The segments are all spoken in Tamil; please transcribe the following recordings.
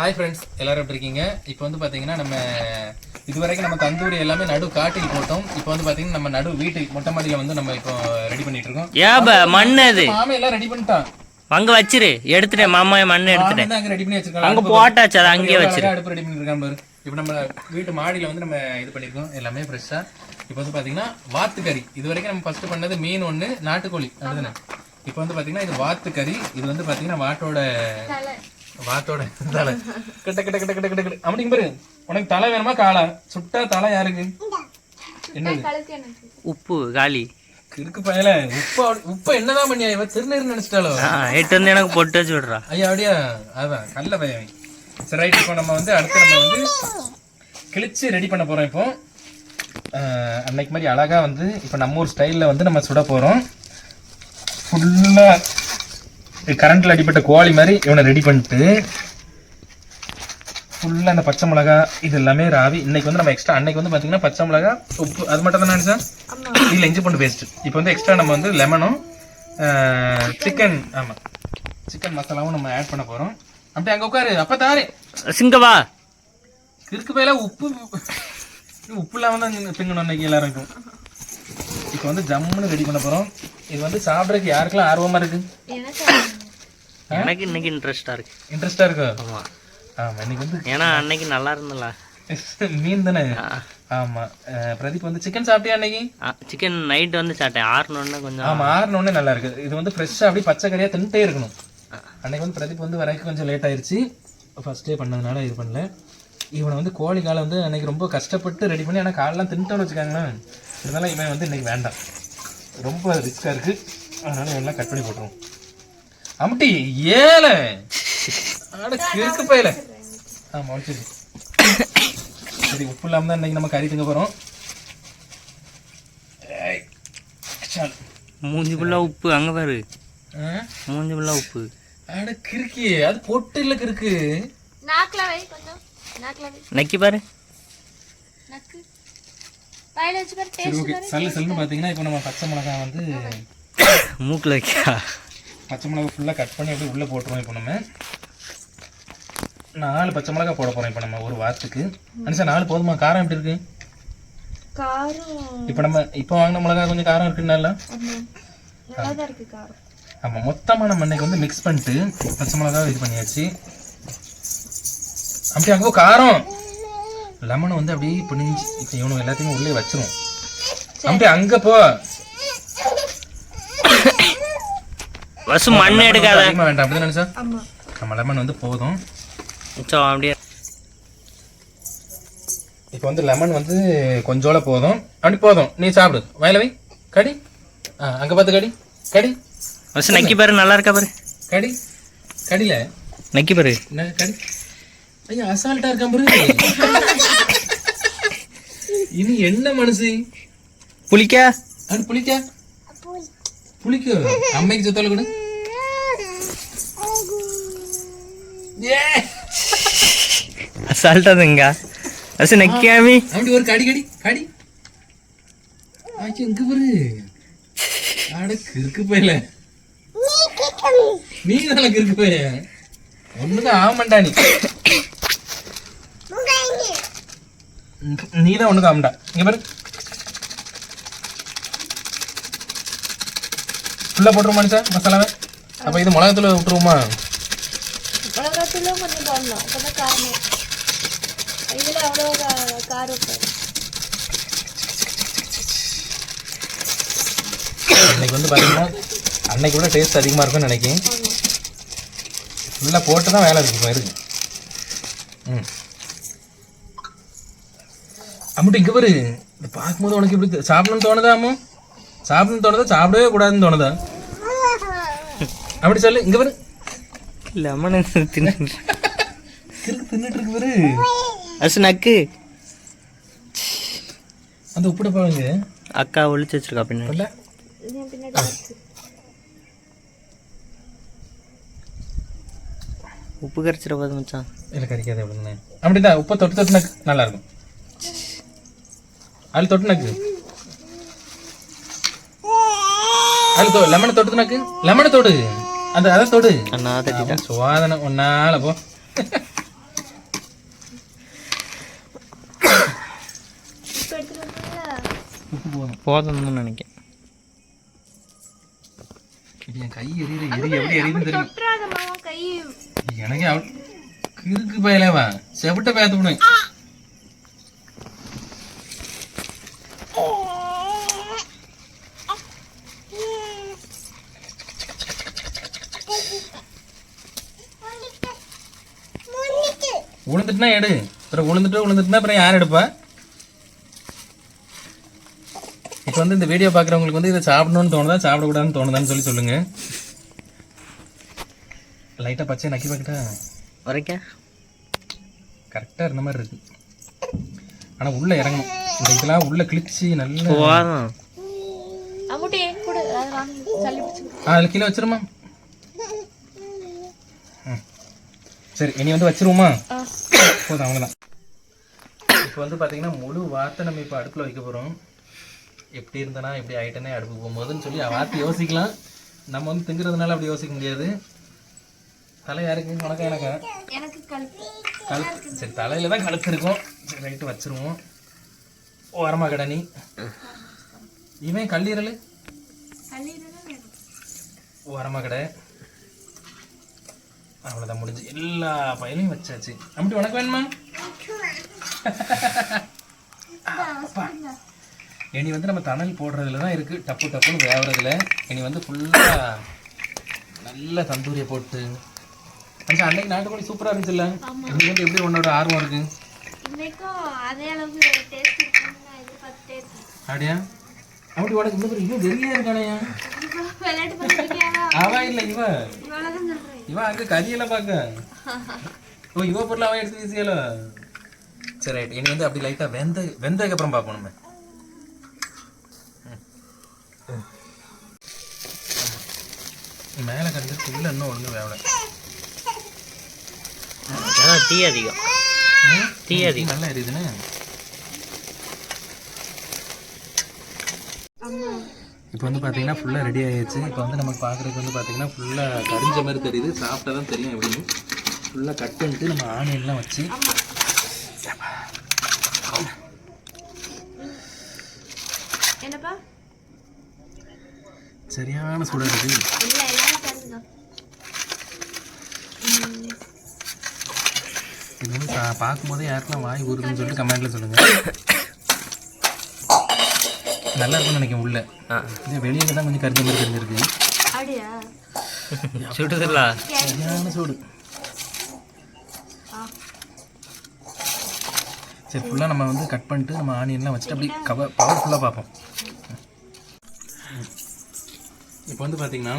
ஹாய் ஃப்ரெண்ட்ஸ் எல்லாரும் எப்படி இருக்கீங்க? இப்போ வந்து பாத்தீங்கன்னா நம்ம இதுவரைக்கும் நம்ம தந்தூரி எல்லாமே நடு காட்டில் போட்டோம். இப்போ வந்து பாத்தீங்கன்னா நம்ம நடு வீட்டு மொட்டை மாடியில வந்து நம்ம இப்போ ரெடி பண்ணிட்டு இருக்கோம். ஏப மண்ணு அது. மாமே எல்லாம் ரெடி பண்ணிட்டான். அங்க வச்சிரு எடுத்துட்டேன் மாமா மண்ணு எடுத்துட்டேன் அங்க ரெடி பண்ணி வச்சிருக்காங்க. அங்க போட்டாச்சு அதை அங்கேயே வச்சிரு. அடுப்பு ரெடி பண்ணிருக்காங்க பாரு. இப்போ நம்ம வீட்டு மாடியில வந்து நம்ம இது பண்ணிருக்கோம் எல்லாமே ஃப்ரெஷ்ஷா இப்போ வந்து பாத்தீங்கன்னா வாத்து கறி இது வரைக்கும் நம்ம ஃபர்ஸ்ட் பண்ணது மீன் ஒண்ணு நாட்டுக்கோழி. அதுதானே? இப்போ வந்து பாத்தீங்கன்னா இது வாத்து கறி இது வந்து பாத்தீங்கன்னா வாட்டோட வாத்தோட தலை. கிட்ட கிட்ட கிட்ட கிட்ட கிட்ட கிட்ட. அப்படிங்க பாரு. உனக்கு தலை வேணுமா காலா? சுட்டா தலை யாருக்கு? என்னது? உப்பு காலி. இருக்கு பயல. உப்பு அப்படி- உப்பு என்னதான் பண்ணியா? இவ திருநீர் நினைச்சிட்டாலோ ஆ, எட்டு வந்து எனக்கு பொட்டு வச்சு விடுறா. ஐயா அப்படியா? அதான் கல்ல பையன் சரி ரைட் இப்போ நம்ம வந்து அடுத்து நம்ம வந்து கிழிச்சு ரெடி பண்ண போறோம் இப்போ. அன்னைக்கு மாதிரி அழகா வந்து இப்போ நம்ம ஊர் ஸ்டைலில் வந்து நம்ம சுட போறோம். ஃபுல்லா கரண்ட்ல அடிப்பட்ட கோழி மாதிரி இவனை ரெடி பண்ணிட்டு ஃபுல்லா அந்த பச்சை மிளகா இது எல்லாமே ராவி. இன்னைக்கு வந்து நம்ம எக்ஸ்ட்ரா அன்னைக்கு வந்து பாத்தீங்கன்னா பச்சை மிளகா உப்பு அது மட்டும் தான் நினைச்சா இல்ல இஞ்சி பூண்டு பேஸ்ட் இப்போ வந்து எக்ஸ்ட்ரா நம்ம வந்து லெமனும் சிக்கன் ஆமா. சிக்கன் மசாலாவும் நம்ம ஆட் பண்ண போறோம். அப்படியே அங்க உட்காரு. அப்ப தாரே. சிங்கவா? இருக்கு பேல உப்பு உப்பு இல்லாம தான் திங்கணும் இன்னைக்கு எல்லாருக்கும். இப்போ வந்து ஜம்முன்னு ரெடி பண்ண போறோம். இது வந்து சாப்பிட்றதுக்கு யாருக்கெல்லாம் ஆர்வமா இருக்கு? எனக்கு இன்னைக்கு இன்ட்ரெஸ்டா இருக்கு. இன்ட்ரெஸ்டா இருக்கு? ஆமா. ஆமா இன்னைக்கு வந்து ஏன்னா அன்னைக்கு நல்லா இருந்தல. மீன் தானே? ஆமா. அஹ், பிரதீப் வந்து சிக்கன் சாப்பிட்டியா அன்னைக்கு சிக்கன் நைட் வந்து சாப்பிட்டேன். ஆறுனோடனே கொஞ்சம் ஆமா ஆறுனோடனே நல்லா இருக்கு. இது வந்து ஃப்ரெஷ்ஷா அப்படியே பச்சை கறியா தின்ட்டே இருக்கணும். அன்னைக்கு வந்து பிரதீப் வந்து வரைக்கும் கொஞ்சம் லேட் ஆயிருச்சு. ஃபர்ஸ்டே பண்ணதுனால இது பண்ணல. இவனை வந்து கோழி காலை வந்து அன்னைக்கு ரொம்ப கஷ்டப்பட்டு ரெடி பண்ணி ஆனால் காலெல்லாம் தின்ட்டோன்னு வச்சுக்காங்களேன். இதனால இவன் வந்து இன்னைக்கு வேண்டாம். ரொம்ப ரிஸ்கா இருக்கு. அதனால இவெல்லாம் கட் பண்ணி போட்டுருவோம். அம்டி ஏல ஆட கிறுக்கு போயல. ஆ முடிச்சிது சரி உப்பு இல்லாம தான் இன்னைக்கு நம்ம கறி திங்க போறோம். மூஞ்சி ஃபுல்லா உப்பு அங்க பாரு. ஆ? மூஞ்சி ஃபுல்லா உப்பு. அட கிறுக்கி அது பொட்டு இல்ல கிறுக்கு. நாக்குல வை கொஞ்சம். நாக்குல வை. நக்கி பாரு. நக்கு. வாயில வச்சு பாரு சரி ஓகே. சல்லு சல்லுன்னு பார்த்தீங்கன்னா இப்போ நம்ம பச்சை மிளகாய் வந்து மூக்குல வைக்கா. பச்சை மிளகாய் ஃபுல்லாக கட் பண்ணி அப்படியே உள்ளே போட்டுருவோம் இப்போ நம்ம. நாலு பச்சை மிளகாய் போட போகிறோம் இப்போ நம்ம ஒரு வாரத்துக்கு. அனுசா நாலு போதுமா? காரம் எப்படி இருக்கு? காரம் இப்போ நம்ம இப்போ வாங்கின மிளகாய் கொஞ்சம் காரம் இருக்குன்னால? ஆமாம் மொத்தமாக நம்ம இன்னைக்கு வந்து மிக்ஸ் பண்ணிட்டு பச்சை மிளகாய் இது பண்ணியாச்சு. அப்படியே அங்கே காரம். லெமனை வந்து அப்படியே பிணிஞ்சு இப்போ இவனும் எல்லாத்தையும் உள்ளே வச்சிரும். அப்படியே அங்கே போ. வசு மண் எடுக்காத. அதிகமாக வேண்டாம். அப்படி நினைச்சா? ஆமா. நம்ம லெமன் வந்து போதும். சோ அப்படியே. இப்போ வந்து லெமன் வந்து கொஞ்சோட போதும். அப்படி போதும். நீ சாப்பிடு. வயல வை கடி. ஆ அங்கே பார்த்து கடி. கடி. வசு நக்கி பாரு நல்லா இருக்கா பாரு. கடி. கடியில? நக்கி பாரு. என்ன கடி? ஐயா அசால்ட்டா இருக்கான் பாரு. இனி என்ன மனசு? புளிக்கா? அது புளிக்கா? புளிக்கு அம்மைக்கு சொத்தால கூட. ஏ! அசால்ட்டா திங்க வசு நக்கியாமி அப்படி ஒரு கடி கடி கடி. ஆச்சு இங்க பாரு. அட கிறுக்கு போயில. நீ தானே கிறுக்கு போய. ஒண்ணுதான் ஆமாண்டா நீ. நீ தான் ஒண்ணுதான் ஆமாண்டா. இங்க பாரு. ஃபுல்லா போட்டுருமா மனுஷா மசாலாவை? அப்ப இது மிளகாத்தூள் விட்டுருவோமா? மிளகாத்தூளும் கொஞ்சம் போடணும் அப்பதான் காரமே. இதுல அவ்வளோ கா- காரம் இருக்காது இன்னைக்கு வந்து பாத்தீங்கன்னா அன்னைக்கு விட டேஸ்ட் அதிகமா இருக்கும்னு நினைக்கிறேன். ஃபுல்லாக போட்டு தான் வேலை இருக்கு இப்போ ம். அம்முட்டு இங்கே பாரு. பார்க்கும்போது உனக்கு இப்படி சாப்பிடணும்னு தோணுதா அம்மு? சாப்பிடணும்னு தோணுதா சாப்பிடவே கூடாதுன்னு தோணுதா? அப்படி சொல்லு. இங்கே பாரு. லெமன் தின்னு தின்னுட்டு. இருக்கு பாரு. வசு நக்கு அந்த உப்புட பாருங்க. அக்கா ஒளிச்சு வச்சிருக்கா பின்னாடி. உப்பு கரைச்சிட போது மச்சான். இல்லை கறிக்காது அப்படின்னு அப்படிதான் உப்பை தொட்டு தொட்டு நக்கு நல்லா இருக்கும் அதில் தொட்டு நக்கு. அதில் லெமனை தொட்டு நக்கு. லெமனை தொடு. அந்த அதை தொடு. அண்ணா தட்டிட்டேன் சுவாதனை ஒன்னால போ. போதும்னு நினைக்கிறேன். என் கை எரியுது எரி எப்படி எரியுது தெரியும். எனக்கு கிறுக்கு பயலவா செவிட்ட பேத்து விடுவேன் உளுந்துட்டுனா எடு. அப்புறம் உளுந்துட்டு உளுந்துட்டுனா அப்புறம் யார் எடுப்பா? இப்போ வந்து இந்த வீடியோ பார்க்குறவங்களுக்கு வந்து இதை சாப்பிடணும்னு தோணுதா சாப்பிடக்கூடாதுன்னு தோணுதான்னு சொல்லி சொல்லுங்க. லைட்டாக பச்சை நக்கி பார்க்கட்டா வரைக்க கரெக்டாக இருந்த மாதிரி இருக்கு. ஆனால் உள்ளே இறங்கணும். இந்த இதெல்லாம் உள்ளே கிழிச்சு நல்ல அதில் கீழே வச்சிருமா ம். சரி இனி வந்து வச்சிருவோமா? போதும் அவ்வளோதான் இப்போ வந்து பார்த்தீங்கன்னா முழு வார்த்தை நம்ம இப்போ அடுப்பில் வைக்க போகிறோம் எப்படி இருந்தனா இப்படி ஆயிட்டனே அடுப்பு போகும்போதுன்னு சொல்லி வார்த்தை யோசிக்கலாம். நம்ம வந்து திங்கிறதுனால அப்படி யோசிக்க முடியாது. தலை யாருக்கு? உனக்கு எனக்கு? கழுத்து. சரி தலையில தான் கழுத்து இருக்கும். சரி ரைட்டு வச்சிருவோம். ஓரமா கடனி இவன் கல்லீரல்? ஓரமா கடை. அவ்வளோதான் முடிஞ்சு. எல்லா பயலையும் வச்சாச்சு. அப்படி உனக்கு வேணுமா. இனி வந்து நம்ம தணல் போடுறதுல தான் இருக்கு. டப்பு டப்புன்னு வேவுறதுல. இனி வந்து ஃபுல்லா நல்ல தந்தூரியை போட்டு. கொஞ்சம் அன்னைக்கு நாட்டுக்கோழி சூப்பரா இருந்துச்சுல்ல? இன்னைக்கு வந்து எப்படி உன்னோட ஆர்வம் இருக்கு? அப்படியா? அப்படி உனக்கு இந்த பேர் இவன் வெளியே இருக்கானயா? இப்போ விளையாட்டு பண்ணிருக்கியாவா அவ இல்ல இவ. இவ்வளோதான் சொல்கிறேன் இவன் அங்க கரியெல்லாம் பார்க்க. ஓ இவ பொருள் அவன் எடுத்து வீசியல சரி ரைட் இனி வந்து அப்படி லைட்டா வெந்த வெந்ததுக்கு அப்புறம் பார்ப்போம் நம்ம. மேல கண்டு உள்ள இன்னும் ஒண்ணு வேவல. தீ அதிகம்? தீ அதிகம். நல்லா எரியுதுன்னு. இப்போ வந்து பார்த்தீங்கன்னா ஃபுல்லாக ரெடி ஆயிடுச்சு. இப்போ வந்து நமக்கு பார்க்குறதுக்கு வந்து பார்த்தீங்கன்னா ஃபுல்லாக கரிஞ்ச மாதிரி தெரியுது. சாப்பிட்டா தான் தெரியும் எப்படின்னு. ஃபுல்லாக கட் பண்ணிட்டு நம்ம ஆனியன்லாம் வச்சு. என்னப்பா? சரியான சூடாக இருக்குது இது வந்து பார்க்கும்போதே யாருக்கெல்லாம் வாய் ஊறுதுன்னு சொல்லிட்டு கமெண்ட்டில் சொல்லுங்கள் நல்லா இருக்கும்னு நினைக்கிறேன் உள்ள. இது வெளியில தான் கொஞ்சம் கரிஞ்ச மாதிரி தெரிஞ்சிருக்கு. சுடுதல்லா சரியான சூடு. சரி ஃபுல்லாக நம்ம வந்து கட் பண்ணிட்டு நம்ம ஆனியன்லாம் வச்சுட்டு அப்படி கவர் பவர்ஃபுல்லாக பார்ப்போம். இப்போ வந்து பார்த்தீங்கன்னா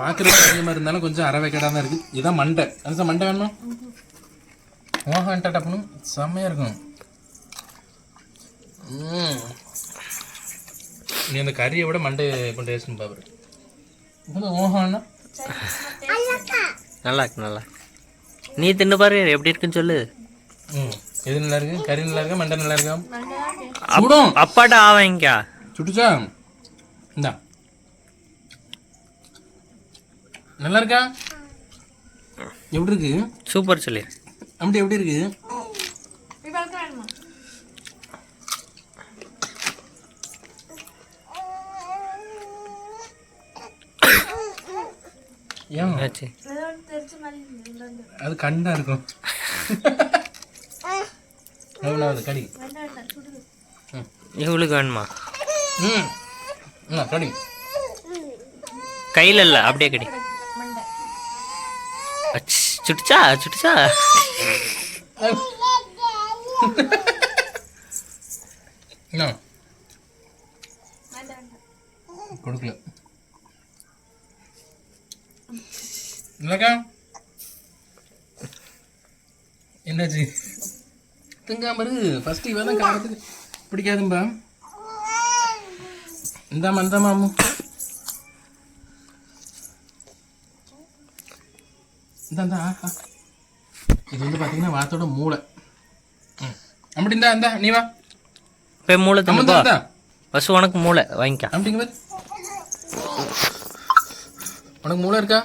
பார்க்குறதுக்கு பெரிய மாதிரி இருந்தாலும் கொஞ்சம் அரை வைக்கடாக தான் இருக்குது இதுதான் மண்டை. அது மண்டை வேணுமா? ஓஹான்ட்டா டப்புனும் செம்மையாக இருக்கும். நீ அந்த கறியை விட மண்டை கொண்டு டேஸ்ட்னு பாரு. இப்போ ஓஹான்னா நல்லா இருக்கு நல்லா. நீ தின்னு பாரு எப்படி இருக்குன்னு சொல்லு. ம் எது நல்லா இருக்கு கறி நல்லா இருக்கா மண்டை நல்லா இருக்கா? சுடும். அப்பாட்ட ஆவாங்கக்கா சுட்டுச்சா? இந்தா. நல்லா இருக்கா? எப்படி இருக்கு? சூப்பர் சொல்லி. அப்படி எப்படி இருக்கு? ஏன்? ஆச்சு. அது கண்டா இருக்கும். எவ்வளவு கடி? இவளுக்கு வேணுமா? ம். கடி? கையில் இல்லை அப்படியே கடி. சுட்டுச்சா? சுட்டுச்சா? கொடுக்கல. இல்லக்கா என்னாச்சு? திங்காம இரு. ஃபர்ஸ்ட் இவன் தான் காரத்துக்கு பிடிக்காதும்பா. இந்தா இந்தா ஆ, ஆ. இது வந்து பார்த்தீங்கன்னா வாத்தோட மூளை. அப்படி இந்தா இந்தா நீ வா. போய் மூளை அம்மு தின்னு இந்தா போ. இந்தா. பஸ் உனக்கு மூளை வாங்கிக்கா. அப்படிங்க உனக்கு மூளை இருக்கா?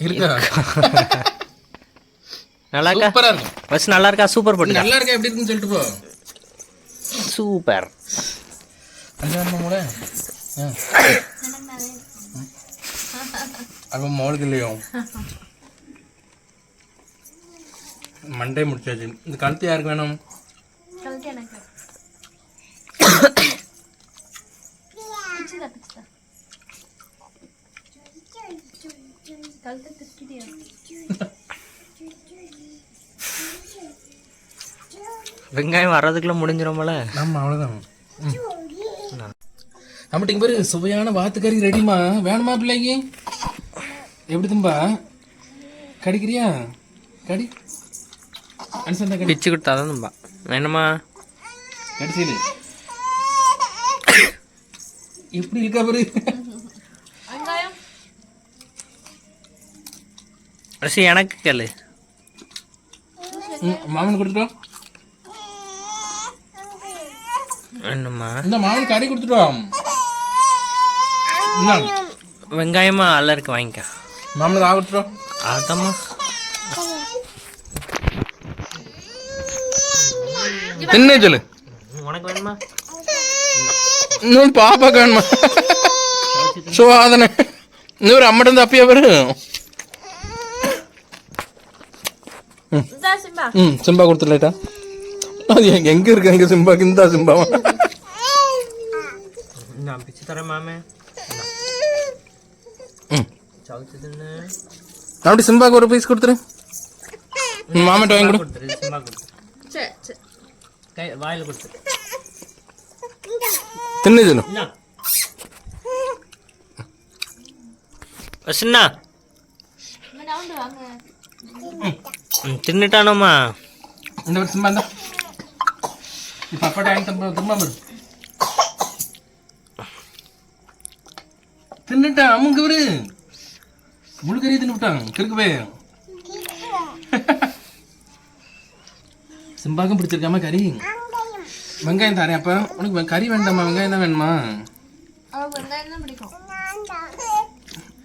இருக்கா? நல்லா இருக்கா. சூப்பரா நல்லா இருக்கா சூப்பர் போட்டு நல்லா இருக்கா எப்படி இருக்குன்னு சொல்லிட்டு போ. சூப்பர். அப்போ மோளுக்கு இல்லையோ? மண்டே முடிச்சாச்சு. இந்த கழுத்து யாருக்கு வேணும்? கழுத்தை திருட்டியா வெங்காயம் வர்றதுக்குள்ள முடிஞ்சிரும்ல ஆமா அவ்வளோதான் நம்மகிட்ட இங்க பாரு சுவையான வாத்துக்கறி ரெடிமா வேணுமா பிள்ளைக்கு? எப்படி தும்பா? கடிக்கிறியா? கடி. அனுசந்தா கடி. பிச்சு கொடுத்தாதான் தும்பா. என்னம்மா? கடிச்சீரு எப்படி இருக்கா பாரு? வெங்காயம்? அரிசி எனக்கு கேளு. மாமன் கொடுத்துட்டோம் என்னம்மா? இந்த மாமன் கறி கொடுத்துட்டோம் இந்தாங்க. வெங்காயமா அல்ல இருக்கு வாங்கிக்க. மாமனுக்கு ஆ கொடுத்துட்டோம் அதம்மா தின்னே சொல்லு. உனக்கு வேணுமா? இன்னும் பாப்பா வேணுமா? சுவாதனை இன்னொரு அம்மட்டம் தப்பியா பாரு இந்தா சிம்பா ம் சிம்பா கொடுத்துடலேட்டா அது எங்க எங்க இருக்கு? எங்க சிம்பாக்கு இந்த சிம்பாவா நான் பிச்சு தரேன் மாமே. அப்படி சிம்பாக்கு ஒரு பீஸ் கொடுத்துரு. ம், மாமன்ட்ட வாங்கி கொடு. வாயில் கொடுத்துரு. தின்னு சொல்லு என்ன வசுண்ணா இங்க நவுண்டு இந்த இப்போ அப்பாட்ட திரும்ப தின்னுட்டான் இவரு முழுக்கறி தின்னுட்டான் கிறுக்கு போய் சிம்பாக்கும் பிடிச்சிருக்காம கறி வெங்காயம் தரேன் அப்ப உனக்கு கறி வேண்டாமா வெங்காயம் தான் வேணுமா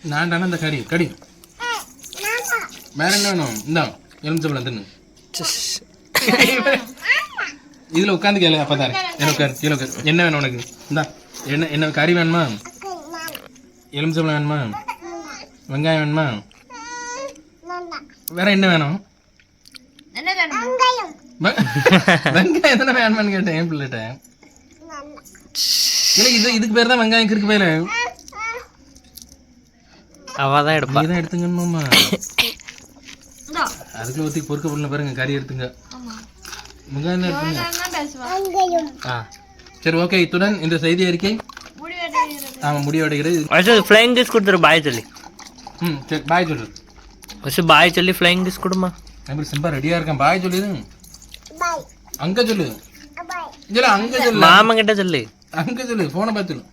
நான் தானே இந்த கறி கறி வேற என்ன வேணும் இந்தா எலுமிச்சம்பழம் தின்னு. இதுல உட்காந்து கேளு அப்பா தரேன் என்ன உட்காரு கீழே உட்காரு. என்ன வேணும் உனக்கு? இந்தா என்ன என்ன கறி வேணுமா? எலுமிச்சம்பழம் வேணுமா? வெங்காயம் வேணுமா? வேற என்ன வேணும்? என்ன வேணும்? வெ- வெங்காயம் தானே வேணுமான்னு கேட்டேன் என் பிள்ளைகிட்ட. இல்லை இது இதுக்கு பேர் தான் வெங்காயம் கிறுக்கு பேரு. அவ தான் எடுப்பா. நீ தான் எடுத்துங்கணுமா இந்தா அதுக்குள்ள ஒத்தி பொறுக்க பொருள் பாருங்க கறி எடுத்துங்க. தான் எடுத்துங்க? ஆ. சரி ஓகே இத்துடன் இந்த செய்தி அறிக்கை. முடி வெட்டுகிறது. ஆமா முடிவடைகிறது வசு ஃப்ளைங் கிஸ் கொடுத்துரு பாய் சொல்லி. ம் சரி பாய் சொல்லு. வசு பாய் சொல்லி ஃப்ளைங் கிஸ் கொடுமா. எப்படி சிம்பா ரெடியா இருக்கேன் பாய் சொல்லிடு அங்க சொல்லு. இல்ல அங்க சொல்லு. மாமன் கிட்ட சொல்லு. அங்க சொல்லு போனை பார்த்து சொல்லு.